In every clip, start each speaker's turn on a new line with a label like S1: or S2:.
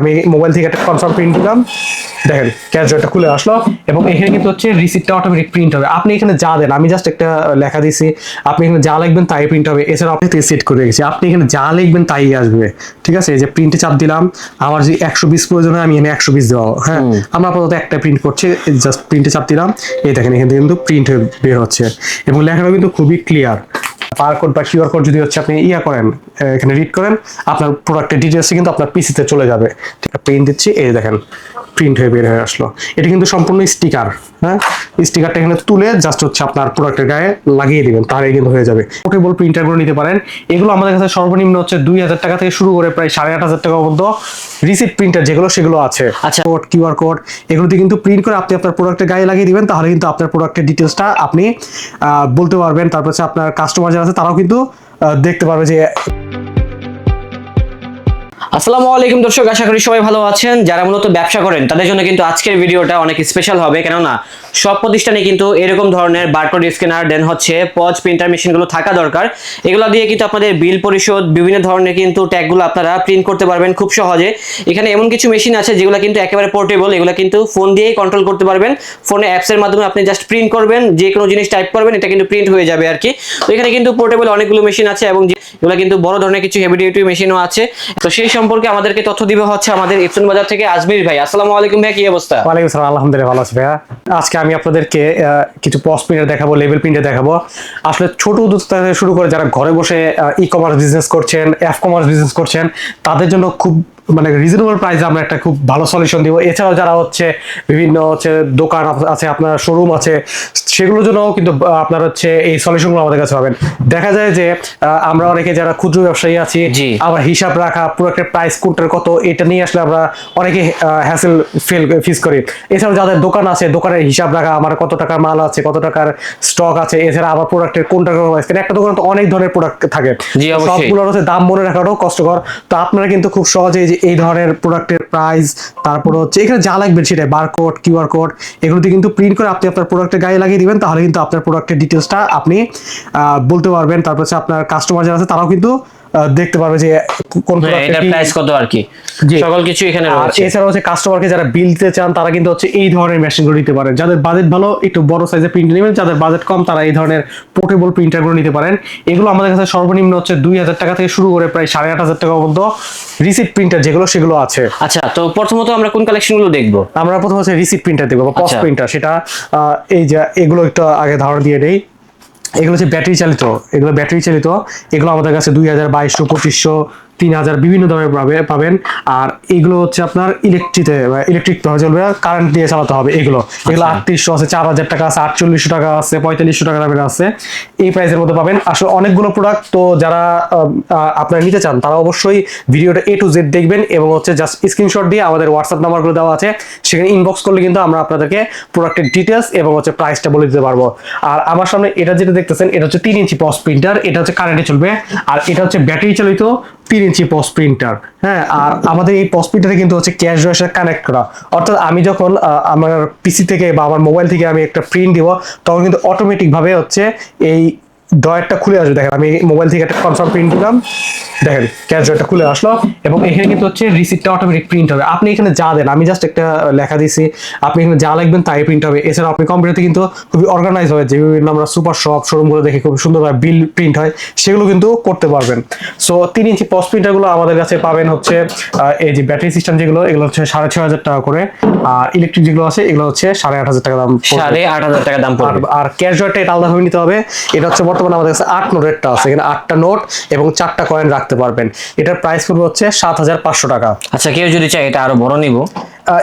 S1: আমি মোবাইল থেকে একটা কনফার্ম প্রিন্ট দিলাম। দেখেন ক্যাশ ড্রয়ারটা খুলে আসলো এবং এখানে কিন্তু হচ্ছে রিসিপ্টটা অটোমেটিক প্রিন্ট হবে। আপনি এখানে যা দেন আমি জাস্ট একটা লেখা দিছি আপনি এখানে যা লিখবেন তাই প্রিন্ট হবে। এছাড়া আপনি সেট করে রেখেছি। আপনি এখানে যা লিখবেন তাই আসবে। ঠিক আছে? এই যে প্রিন্টে চাপ দিলাম আমার যে একশো বিশ প্রয়োজন হয় আমি এখানে একশো বিশ দেওয়া হ্যাঁ? আমরা আপাতত একটা প্রিন্ট করছি জাস্ট প্রিন্টে চাপ দিলাম। এই দেখেন এখান থেকে কিন্তু প্রিন্ট হয়ে বের হচ্ছে। এবং লেখাটা কিন্তু খুবই ক্লিয়ার বারকোড বা কিউআর কোড যদি হচ্ছে আপনি ইয়া করেন, এখানে রিড করেন, আপনার প্রোডাক্টের ডিটেলস কিন্তু আপনার পিসিতে চলে যাবে। ঠিক আছে প্রিন্ট দিচ্ছি, এই দেখেন। প্রিন্ট হয়ে বের হয়ে আসলো। এটা কিন্তু সম্পূর্ণ স্টিকার হ্যাঁ? স্টিকারটা এখানে তুলে জাস্ট হচ্ছে আপনার প্রোডাক্টের গায়ে লাগিয়ে দিবেন তাহলে কিন্তু হয়ে যাবে। পোর্টেবল প্রিন্টারগুলো নিতে পারেন। এগুলো আমাদের কাছে সর্বনিম্ন হচ্ছে দুই হাজার টাকা থেকে শুরু করে প্রায় সাড়ে আট হাজার টাকা পর্যন্ত রিসিপ্ট প্রিন্টার যেগুলো সেগুলো আছে।
S2: আচ্ছা।
S1: কোড কিউআর কোড এগুলোতে কিন্তু প্রিন্ট করে আপনি আপনার প্রোডাক্টের গায়ে লাগিয়ে দিবেন তাহলে কিন্তু আপনার প্রোডাক্টের ডিটেলসটা আপনি আহ, বলতে পারবেন। তারপর আপনার কাস্টমার যারা আছে তারাও কিন্তু দেখতে পারবে যে
S2: আসসালামু আলাইকুম দর্শক, আশা করি সবাই ভালো আছেন। যারা মূলত ব্যবসা করেন, তাদের জন্য কিন্তু আজকের ভিডিওটা অনেক স্পেশাল হবে। কেননা, সব প্রতিষ্ঠানে কিন্তু এরকম ধরনের বারকোড স্ক্যানার দেন হচ্ছে পজ প্রিন্টার মেশিনগুলো থাকা দরকার। এগুলো দিয়ে কিন্তু আপনাদের বিল পরিশোধ, বিভিন্ন ধরনের কিন্তু ট্যাগগুলো আপনারা প্রিন্ট করতে পারবেন খুব সহজে। এখানে এমন কিছু মেশিন আছে, যেগুলো কিন্তু একেবারে পোর্টেবল এগুলো কিন্তু ফোন দিয়েই কন্ট্রোল করতে পারবেন। ফোনে অ্যাপসের মাধ্যমে আপনি জাস্ট প্রিন্ট করবেন, যে কোনো জিনিস টাইপ করবেন, এটা কিন্তু প্রিন্ট হয়ে যাবে আর কি। তো এখানে কিন্তু পোর্টেবল অনেকগুলো মেশিন আছে এবং এগুলো কিন্তু বড় ধরনের কিছু হেভি ডিউটি মেশিনও আছে। তো সেই সম্পর্কে আমাদেরকে তথ্য দিবে হচ্ছে আমাদের ইপসন বাজার থেকে আজমির ভাই। আসসালামু আলাইকুম ভাই কি অবস্থা?
S1: ওয়ালাইকুম সালাম, আলহামদুলিল্লাহ ভালো আছি ভাইয়া। আজকে আমি আপনাদেরকে কিছু পস প্রিন্টার দেখাবো লেভেল প্রিন্টার দেখাবো। আসলে ছোট উদ্যোক্তা থেকে শুরু করে যারা ঘরে বসে ই কমার্স বিজনেস করছেন এফ কমার্স বিজনেস করছেন, তাদের জন্য খুব মানে রিজনেবল প্রাইসে আমরা একটা খুব ভালো সলিউশন দিব। এছাড়াও যারা হচ্ছে বিভিন্ন হচ্ছে দোকান আছে আপনার শোরুম আছে সেগুলোর জন্যও কিন্তু আপনার হচ্ছে এই সলিউশনগুলো আমাদের কাছে পাবেন। দেখা যায় যে আমরা অনেকে যারা ক্ষুদ্র ব্যবসায়ী আছি আবার হিসাব রাখা পুরো একটা প্রাইস কোনটার কত এটা নিয়ে আসলে আমরা অনেকে হ্যাসেল ফেল ফিস করি। এছাড়াও যাদের দোকান আছে দোকানের হিসাব রাখা আমার কত টাকার মাল আছে কত টাকার স্টক আছে এছাড়া আবার প্রোডাক্টের কোন টাকার price। একটা দোকানে তো অনেক ধরনের প্রোডাক্ট থাকে। সবগুলোর হচ্ছে দাম মনে রাখাটাও কষ্টকর। তো আপনারা কিন্তু খুব সহজেই যে এই ধরনের প্রোডাক্টের প্রাইস তারপর হচ্ছে এখানে যা লাগবে সেটা বারকোড কিউআর কোড এগুলোতে কিন্তু প্রিন্ট করে আপনি আপনার প্রোডাক্টের গায়ে লাগিয়ে দিবেন, তাহলে কিন্তু আপনার প্রোডাক্টের ডিটেলসটা আপনি বলতে পারবেন। তারপর হচ্ছে আপনার কাস্টমার যারা আছে তারাও কিন্তু দেখতে পারবে যে কোন
S2: প্রাইস কত আর কি। সকল কিছু এখানে রয়েছে।
S1: এছাড়া হচ্ছে কাস্টমারকে যারা বিল দিতে চান তারা কিন্তু হচ্ছে এই ধরনের মেশিনগুলো নিতে পারেন। যাদের বাজেট ভালো একটু বড় সাইজের প্রিন্ট নেবেন যাদের বাজেট কম তারা এই ধরনের পোর্টেবল প্রিন্টারগুলো নিতে পারেন। এগুলো আমাদের কাছে সর্বনিম্ন হচ্ছে দুই হাজার টাকা থেকে শুরু করে প্রায় সাড়ে আট হাজার টাকা পর্যন্ত রিসিপ্ট প্রিন্টার যেগুলো সেগুলো আছে।
S2: আচ্ছা তো প্রথমত আমরা কোন কালেকশনগুলো দেখব?
S1: আমরা প্রথম হচ্ছে রিসিপ্ট প্রিন্টার দেখব বা পস
S2: আচ্ছা।
S1: প্রিন্টার সেটা আহ, এই যে এগুলো একটু আগে ধারণা দিয়ে দেই। এগুলো হচ্ছে ব্যাটারি চালিত এগুলো ব্যাটারি চালিত এগুলো আমাদের কাছে দুই হাজার বাইশশো পঁচিশশো তিন হাজার বিভিন্ন দামে পাবে- পাবেন। আর এগুলো হচ্ছে আপনার ইলেকট্রিতে ইলেকট্রিক ভাবে চলবে কারেন্ট দিয়ে চালাতে হবে এগুলো। এগুলো আটত্রিশশো আছে চার হাজার টাকা আছে আটচল্লিশশো টাকা আছে পঁয়তাল্লিশশো টাকা দামের আছে। এই প্রাইসের মধ্যে পাবেন। আসলে অনেকগুলো প্রোডাক্ট তো যারা আপনারা নিতে চান তারা অবশ্যই ভিডিওটা এ টু জেড দেখবেন এবং হচ্ছে জাস্ট স্ক্রিনশট দিয়ে আমাদের হোয়াটসঅ্যাপ নাম্বারগুলো দেওয়া আছে। সেখানে ইনবক্স করলে কিন্তু আমরা আপনাদেরকে প্রোডাক্টের ডিটেলস এবং হচ্ছে প্রাইসটা বলে দিতে পারব। আর আমার সামনে এটা যেটা দেখতেছেন এটা হচ্ছে তিন ইঞ্চি পস প্রিন্টার এটা হচ্ছে কারেন্টে চলবে। আর এটা হচ্ছে ব্যাটারি চালিত তিন ইঞ্চি পস প্রিন্টার হ্যাঁ আর আমাদের এই পস প্রিন্টারে কিন্তু হচ্ছে ক্যাশ ড্রয়ের সাথে কানেক্ট করা। অর্থাৎ আমি যখন আমার পিসি থেকে বা আমার মোবাইল থেকে আমি একটা প্রিন্ট দিব, তখন কিন্তু অটোমেটিকভাবে হচ্ছে এই ড্রয়ারটা খুলে আসবে দেখেন। আমি মোবাইল থেকে একটা কনফার্ম প্রিন্ট দিলাম। দেখেন ক্যাশ ড্রয়ারটা খুলে আসলো। এবং এখানে কিন্তু হচ্ছে রিসিপ্টটা অটোমেটিক প্রিন্ট হবে। আপনি এখানে যা দেন আমি জাস্ট একটা লেখা দিছি আপনি এখানে যা লিখবেন তাই প্রিন্ট হবে। এছাড়া আপনি কম্পিউটারতে কিন্তু খুবই অর্গানাইজ হয় যে বিভিন্ন আমরা সুপার শপ শোরুমগুলো দেখে খুব সুন্দরভাবে বিল প্রিন্ট হয় সেগুলো কিন্তু করতে পারবেন। সো তিন ইঞ্চি পস প্রিন্টারগুলো আমাদের কাছে পাবেন হচ্ছে এই যে ব্যাটারি সিস্টেম যেগুলো এগুলো হচ্ছে সাড়ে ছয় হাজার টাকা করে। আর ইলেকট্রিক যেগুলো আছে এগুলো হচ্ছে সাড়ে আট হাজার টাকা দাম
S2: সাড়ে আট হাজার টাকা দাম
S1: আর ক্যাশ ড্রয়ারটা এটা আলাদাভাবে নিতে হবে। এটা হচ্ছে বর্তমানে আমাদের কাছে আট নোটেরটা আছে। এখানে আটটা নোট এবং চারটা কয়েন রাখতে পারবেন। এটার প্রাইস পড়বে হচ্ছে সাত হাজার পাঁচশো টাকা।
S2: আচ্ছা কেউ যদি চায় এটা আরও বড় নিব।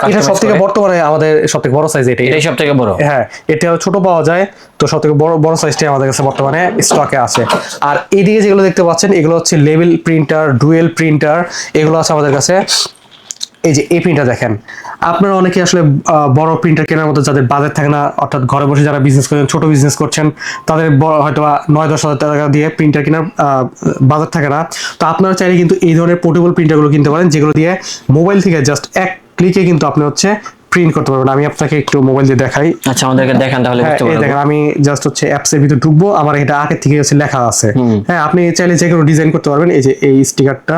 S1: এটা সব থেকে বর্তমানে আমাদের সব থেকে বড় সাইজ এটাই।
S2: এটাই সব থেকে বড়।
S1: হ্যাঁ এটা ছোট পাওয়া যায় তো সব থেকে বড় বড় সাইজটাই আমাদের কাছে বর্তমানে স্টকে আছে। আর এদিকে যেগুলো দেখতে পাচ্ছেন এগুলো হচ্ছে লেভেল প্রিন্টার ডুয়েল প্রিন্টার এগুলো আছে আমাদের কাছে এই যে এই প্রিন্টার দেখেন আপনারা অনেকে আসলে বড় প্রিন্টার কেনার মতো যাদের বাজেট থাকে না অর্থাৎ ঘরে বসে যারা বিজনেস করছেন ছোট বিজনেস করছেন তাদের হয়তো নয় দশ হাজার টাকা দিয়ে প্রিন্টার কেনার বাজেট থাকে না। তো আপনারা চাইলে কিন্তু এই ধরনের পোর্টেবল প্রিন্টারগুলো কিনতে পারেন যেগুলো দিয়ে মোবাইল থেকে জাস্ট এক ক্লিকে কিন্তু আপনি হচ্ছে প্রিন্ট করতে পারবেন। আমি আপনাকে একটু মোবাইল দিয়ে দেখাই।
S2: আচ্ছা আমাদেরকে দেখান তাহলে
S1: হ্যাঁ,
S2: বুঝতে পারব।
S1: দেখেন আমি জাস্ট হচ্ছে অ্যাপস এর ভিতর ঢুকবো আমার এটা আগে থেকে হচ্ছে লেখা আছে। হ্যাঁ আপনি চাইলে যে কোনো ডিজাইন করতে পারবেন এই যে এই স্টিকারটা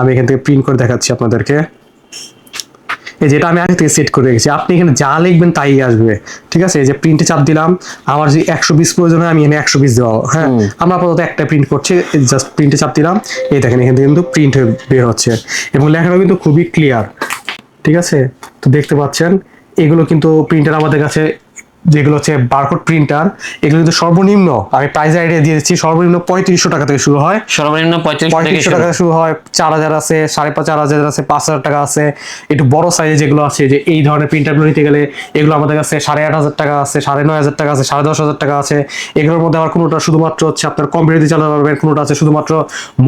S1: আমি এখান থেকে প্রিন্ট করে দেখাচ্ছি আপনাদেরকে। এই যেটা আমি আগে থেকে সেট করে রেখেছি। আপনি এখানে যা লিখবেন তাই আসবে। ঠিক আছে? এই যে প্রিন্টে চাপ দিলাম। আমার যে একশো বিশ প্রয়োজন হয় আমি এখানে একশো বিশ দেওয়া হ্যাঁ? আমরা আপাতত একটা প্রিন্ট করছি। জাস্ট প্রিন্টে চাপ দিলাম। এই দেখেন এখান থেকে কিন্তু প্রিন্ট বের হচ্ছে। এবং লেখাটা কিন্তু খুবই ক্লিয়ার ঠিক আছে? তো দেখতে পাচ্ছেন এগুলো কিন্তু প্রিন্টার আমাদের কাছে যেগুলো হচ্ছে বারকোড প্রিন্টার এগুলো কিন্তু সর্বনিম্ন আমি প্রাইস আইডিয়া দিয়ে দিচ্ছি সর্বনিম্ন পঁয়ত্রিশশো টাকা থেকে শুরু হয়
S2: সর্বনিম্ন পঁয়ত্রিশ থেকে
S1: পঁয়ত্রিশশো
S2: শুরু।
S1: টাকা শুরু হয় চার হাজার আছে সাড়ে পাঁচ চার হাজার আছে পাঁচ হাজার টাকা আছে একটু বড় সাইজে যেগুলো আছে যে এই ধরনের প্রিন্টারগুলো নিতে গেলে এগুলো আমাদের কাছে সাড়ে আট হাজার টাকা আছে সাড়ে নয় হাজার টাকা আছে সাড়ে দশ হাজার টাকা আছে এগুলোর মধ্যে আবার কোনোটা শুধুমাত্র হচ্ছে আপনার কম্পিউটার দিয়ে চালাতে পারবেন কোনোটা আছে শুধুমাত্র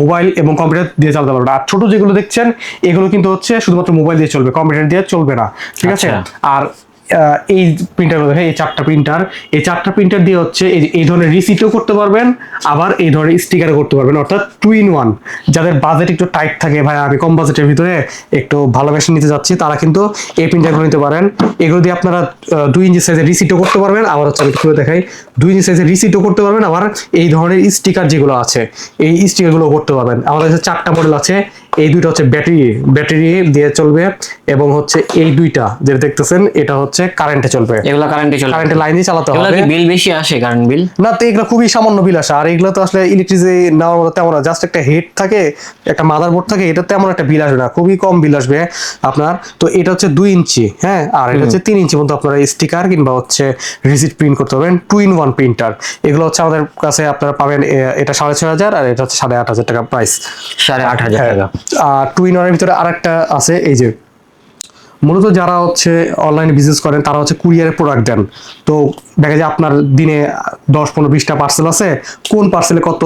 S1: মোবাইল এবং কম্পিউটার দিয়ে চালাতে পারবেন আর ছোট যেগুলো দেখছেন এগুলো কিন্তু হচ্ছে শুধুমাত্র মোবাইল দিয়ে চলবে কম্পিউটার দিয়ে চলবে না ঠিক আছে
S2: আচ্ছা।
S1: আর এই প্রিন্টার এই চারটা প্রিন্টার এই চারটা প্রিন্টার দিয়ে হচ্ছে এই ধরনের রিসিটও করতে পারবেন, আবার এই ধরনের স্টিকারও করতে পারবেন, অর্থাৎ টু ইন ওয়ান যাদের বাজেট একটু টাইট থাকে, ভাই, আমি কম বাজেটের ভিতরে একটু ভালো মেশিন নিতে যাচ্ছি, তারা কিন্তু এই প্রিন্টারগুলো নিতে পারেন। এগুলো দিয়ে আপনারা দুই ইঞ্চি সাইজের রিসিটও করতে পারবেন, আবার হচ্ছে আমি খুলে দেখাই, দুই ইঞ্চি সাইজের রিসিটও করতে পারবেন, আবার এই ধরনের স্টিকার যেগুলো আছে, এই স্টিকারগুলো করতে পারবেন। আমাদের কাছে চারটা মডেল আছে এই দুইটা হচ্ছে ব্যাটারি ব্যাটারি দিয়ে চলবে এবং হচ্ছে এই দুইটা যেটা দেখতেছেন এটা হচ্ছে কারেন্টে চলবে।
S2: এগুলো কারেন্টে চলে
S1: কারেন্টের লাইন দিয়ে চালাতে হবে।
S2: বিল বেশি আসে কারেন্ট বিল
S1: না তো এগুলো খুবই সামান্য বিল আসে। আর এগুলো তো আসলে ইলেকট্রিসিটি নেওয়ার মতো তেমন জাস্ট একটা হেড থাকে একটা মাদারবোর্ড থাকে এটা তেমন একটা বিল আসবে না। খুবই কম বিল আসবে আপনার। তো এটা হচ্ছে দুই ইঞ্চি হ্যাঁ? আর এটা হচ্ছে তিন ইঞ্চি মতো আপনারা স্টিকার কিংবা হচ্ছে রিসিট প্রিন্ট করতে পারবেন। টু ইন ওয়ান প্রিন্টার এগুলো হচ্ছে আমাদের কাছে আপনারা পাবেন এটা সাড়ে ছয় হাজার আর এটা হচ্ছে সাড়ে আট হাজার টাকা প্রাইস
S2: সাড়ে আট হাজার টাকা।
S1: আর টু ইন ওয়ানের ভিতরে আরেকটা আছে, এই যে মূলত যারা হচ্ছে অনলাইনে বিজনেস করেন, তারা হচ্ছে কুরিয়ারের প্রোডাক্ট দেন। তো দেখা যায় আপনার দিনে দশ, পনেরো, বিশটা পার্সেল আছে, কোন পার্সেলে কত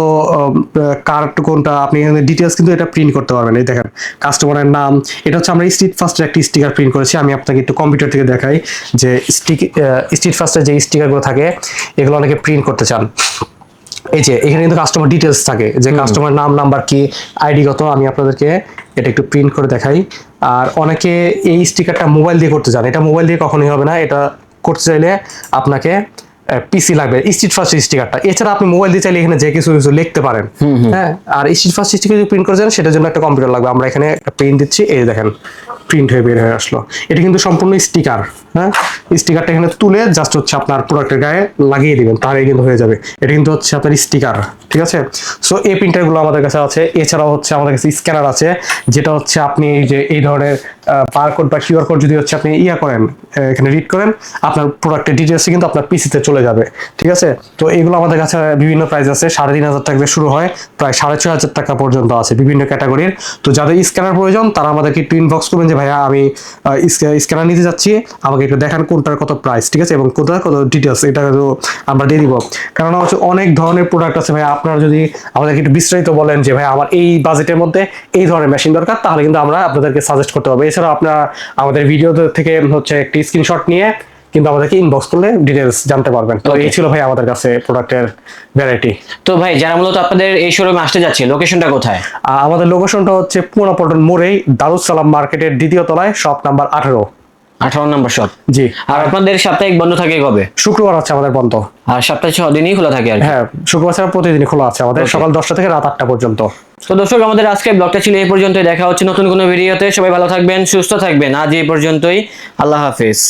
S1: কার্ড কোনটা, আপনি ডিটেলস কিন্তু এটা প্রিন্ট করতে পারবেন। এই দেখেন কাস্টমারের নাম, এটা হচ্ছে আমরা স্ট্রিট ফার্স্টের একটি স্টিকার প্রিন্ট করেছি, আমি আপনাকে একটু কম্পিউটার থেকে দেখাই যে স্টিক স্ট্রিট ফার্স্টের যে স্টিকারগুলো থাকে, এগুলো অনেকে প্রিন্ট করতে চান। এই যে এখানে কিন্তু কাস্টমার ডিটেলস থাকে। যে কাস্টমার নাম নাম্বার কি আইডি কত আমি আপনাদেরকে এটা একটু প্রিন্ট করে দেখাই। আর অনেকে এই স্টিকারটা মোবাইল দিয়ে করতে চান। এটা মোবাইল দিয়ে কখনোই হবে না এটা করতে চাইলে আপনাকে পিসি লাগবে। স্ট্রিট ফার্স্ট স্টিকারটা এছাড়া আপনি মোবাইল দিয়ে চাইলে এখানে যে কিছু কিছু লিখতে পারেন। হ্যাঁ আর স্ট্রিট ফার্স্ট স্টিকার যদি প্রিন্ট করেছেন সেটার জন্য একটা কম্পিউটার লাগবে। আমরা এখানে একটা প্রিন্ট দিচ্ছি এই দেখেন প্রিন্ট হয়ে বের হয়ে আসলো। এটা কিন্তু সম্পূর্ণ স্টিকার হ্যাঁ? স্টিকারটা এখানে তুলে জাস্ট হচ্ছে আপনার প্রোডাক্টের গায়ে লাগিয়ে দিবেন তাহলে কিন্তু হয়ে যাবে। এটা কিন্তু হচ্ছে আপনার স্টিকার, ঠিক আছে? সো এই প্রিন্টারগুলো আমাদের কাছে আছে। এছাড়াও হচ্ছে আমাদের কাছে স্ক্যানার আছে, যেটা হচ্ছে আপনি যে, এই ধরনের বারকোড বা কিউআর কোড যদি হচ্ছে আপনি ইয়া করেন এখানে রিড করেন, আপনার প্রোডাক্টের ডিটেলস কিন্তু আপনার পিসিতে চলে যাবে, ঠিক আছে? তো এগুলো আমাদের কাছে বিভিন্ন প্রাইস আছে। সাড়ে তিন হাজার টাকা শুরু হয়, প্রায় সাড়ে ছয় হাজার টাকা পর্যন্ত আছে বিভিন্ন ক্যাটাগরির তো যাদের স্ক্যানার প্রয়োজন, তারা আমাদেরকে একটু ইনবক্স করবেন যে, ভাইয়া, আমি স্ক্যানার নিতে যাচ্ছি। আমাকে একটু দেখান কোনটার কত প্রাইস ঠিক আছে? এবং কোথায় কত ডিটেলস এটা কিন্তু আমরা দিয়ে দিব। কারণ হচ্ছে অনেক ধরনের প্রোডাক্ট আছে ভাই আপনারা যদি আমাদেরকে একটু বিস্তারিত বলেন যে ভাই আমার এই বাজেটের মধ্যে এই ধরনের মেশিন দরকার তাহলে কিন্তু আমরা আপনাদেরকে সাজেস্ট করতে পারব। এছাড়া আপনারা আমাদের ভিডিও থেকে হচ্ছে একটি স্ক্রিনশট নিয়ে কিন্তু আমাদেরকে ইনবক্স করলে ডিটেলস জানতে পারবেন। তো এই ছিল ভাই আমাদের কাছে প্রোডাক্টের ভ্যারাইটি
S2: তো ভাই যারা মূলত আপনাদের এই শোরুমে আসতে যাচ্ছে লোকেশনটা কোথায়?
S1: আমাদের লোকেশনটা হচ্ছে পুরোনো পল্টন মোড়েই দারুসালাম মার্কেটের দ্বিতীয় তলায় শপ নাম্বার আঠারো।
S2: আঠারো নম্বর শপ
S1: জি।
S2: আর আপনাদের সাপ্তাহিক বন্ধ থাকে কবে?
S1: শুক্রবার আছে আমাদের বন্ধ।
S2: আর সপ্তাহে ছ দিনই খোলা থাকে আর
S1: হ্যাঁ শুক্রবার ছাড়া প্রতিদিন খোলা আছে আমাদের সকাল দশটা থেকে রাত আটটা পর্যন্ত।
S2: তো দর্শক আমাদের আজকে ব্লগটা ছিল এই পর্যন্তই। দেখা হচ্ছে নতুন কোনো ভিডিওতে সবাই ভালো থাকবেন সুস্থ থাকবেন। আজ এই পর্যন্তই। আল্লাহ হাফিজ।